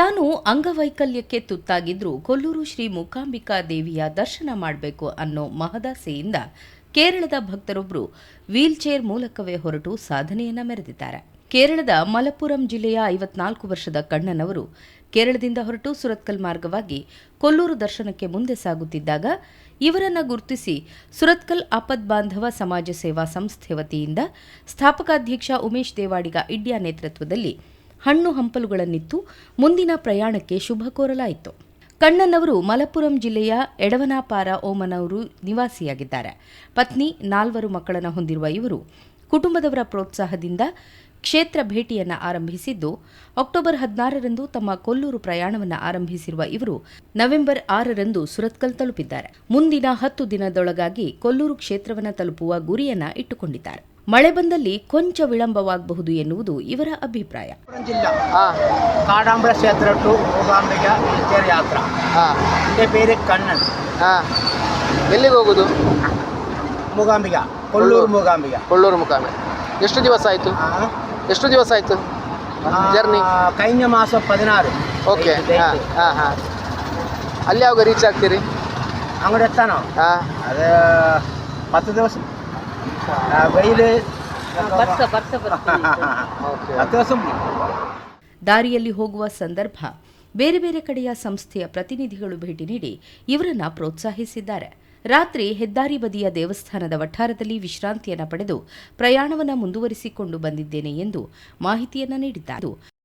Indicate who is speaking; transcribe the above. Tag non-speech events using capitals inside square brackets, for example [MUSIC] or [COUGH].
Speaker 1: ತಾನು ಅಂಗವೈಕಲ್ಯಕ್ಕೆ ತುತ್ತಾಗಿದ್ರೂ ಕೊಲ್ಲೂರು ಶ್ರೀ ಮೂಕಾಂಬಿಕಾ ದೇವಿಯ ದರ್ಶನ ಮಾಡಬೇಕು ಅನ್ನೋ ಮಹದಾಸೆಯಿಂದ ಕೇರಳದ ಭಕ್ತರೊಬ್ಬರು ವೀಲ್ಚೇರ್ ಮೂಲಕವೇ ಹೊರಟು ಸಾಧನೆಯನ್ನ ಮೆರೆದಿದ್ದಾರೆ. ಕೇರಳದ ಮಲಪುರಂ ಜಿಲ್ಲೆಯ ಐವತ್ನಾಲ್ಕು ವರ್ಷದ ಕಣ್ಣನವರು ಕೇರಳದಿಂದ ಹೊರಟು ಸುರತ್ಕಲ್ ಮಾರ್ಗವಾಗಿ ಕೊಲ್ಲೂರು ದರ್ಶನಕ್ಕೆ ಮುಂದೆ ಸಾಗುತ್ತಿದ್ದಾಗ ಇವರನ್ನ ಗುರುತಿಸಿ ಸುರತ್ಕಲ್ ಆಪದ್ ಬಾಂಧವ ಸಮಾಜ ಸೇವಾ ಸಂಸ್ಥೆ ವತಿಯಿಂದ ಸ್ಥಾಪಕಾಧ್ಯಕ್ಷ ಉಮೇಶ್ ದೇವಾಡಿಗ ಇಡ್ಯಾ ನೇತೃತ್ವದಲ್ಲಿ ಹಣ್ಣು ಹಂಪಲುಗಳನ್ನಿತ್ತು. ಮುಂದಿನ ಪ್ರಯಾಣಕ್ಕೆ ಶುಭ ಕೋರಲಾಯಿತು. ಕಣ್ಣನವರು ಮಲಪ್ಪುರಂ ಜಿಲ್ಲೆಯ ಎಡವನಾಪಾರ ಓಮನವರು ನಿವಾಸಿಯಾಗಿದ್ದಾರೆ. ಪತ್ನಿ, ನಾಲ್ವರು ಮಕ್ಕಳನ್ನು ಹೊಂದಿರುವ ಇವರು ಕುಟುಂಬದವರ ಪ್ರೋತ್ಸಾಹದಿಂದ ಕ್ಷೇತ್ರ ಭೇಟಿಯನ್ನು ಆರಂಭಿಸಿದ್ದು, ಅಕ್ಟೋಬರ್ ಹದಿನಾರರಂದು ತಮ್ಮ ಕೊಲ್ಲೂರು ಪ್ರಯಾಣವನ್ನು ಆರಂಭಿಸಿರುವ ಇವರು ನವೆಂಬರ್ ಆರರಂದು ಸುರತ್ಕಲ್ ತಲುಪಿದ್ದಾರೆ. ಮುಂದಿನ ಹತ್ತು ದಿನದೊಳಗಾಗಿ ಕೊಲ್ಲೂರು ಕ್ಷೇತ್ರವನ್ನು ತಲುಪುವ ಗುರಿಯನ್ನು ಇಟ್ಟುಕೊಂಡಿದ್ದಾರೆ. ಮಳೆ ಬಂದಲ್ಲಿ ಕೊಂಚ ವಿಳಂಬವಾಗಬಹುದು ಎನ್ನುವುದು ಇವರ ಅಭಿಪ್ರಾಯ.
Speaker 2: ಜಿಲ್ಲಾ ಕಾಡಾಂಬಳ ಕ್ಷೇತ್ರ ಟು
Speaker 3: ಮೂಕಾಂಬಿಕ
Speaker 2: ಯಾತ್ರ. ಇದೆ ಬೇರೆ
Speaker 3: ಕಣ್ಣನ್ ಎಲ್ಲಿಗೆ ಹೋಗೋದು?
Speaker 2: ಮೂಕಾಂಬಿಕ ಕೊಲ್ಲೂರು ಮೂಕಾಂಬಿಕ
Speaker 3: ಕೊಳ್ಳೂರು ಮುಖಾಮೆ ಎಷ್ಟು ದಿವಸ ಆಯಿತು? ಎಷ್ಟು ದಿವಸ ಆಯಿತು? ಜರ್ನಿ?
Speaker 2: ಕೈನ ಮಾಸ ಪದಿನಾರು.
Speaker 3: ಓಕೆ ಹಾಂ ಹಾಂ ಹಾಂ. ಅಲ್ಲಿ ಯಾವಾಗ ರೀಚ್ ಆಗ್ತೀರಿ?
Speaker 2: ಅಂಗಡಿ ಎತ್ತಾನೋ
Speaker 3: ಹಾಂ
Speaker 2: ಅದು ದಿವಸ. [LAUGHS]
Speaker 1: ದಾರಿಯಲ್ಲಿ ಹೋಗುವ ಸಂದರ್ಭ. ಬೇರೆ ಬೇರೆ ಕಡೆಯ ಸಂಸ್ಥೆಯ ಪ್ರತಿನಿಧಿಗಳು ಭೇಟಿ ನೀಡಿ ಇವರನ್ನ ಪ್ರೋತ್ಸಾಹಿಸಿದ್ದಾರೆ. ರಾತ್ರಿ ಹೆದ್ದಾರಿ ಬದಿಯ ದೇವಸ್ಥಾನದ ವಠಾರದಲ್ಲಿ ವಿಶ್ರಾಂತಿಯನ್ನು ಪಡೆದು ಪ್ರಯಾಣವನ್ನು ಮುಂದುವರಿಸಿಕೊಂಡು ಬಂದಿದ್ದೇನೆ ಎಂದು ಮಾಹಿತಿಯನ್ನು ನೀಡಿದ್ದಾರೆ.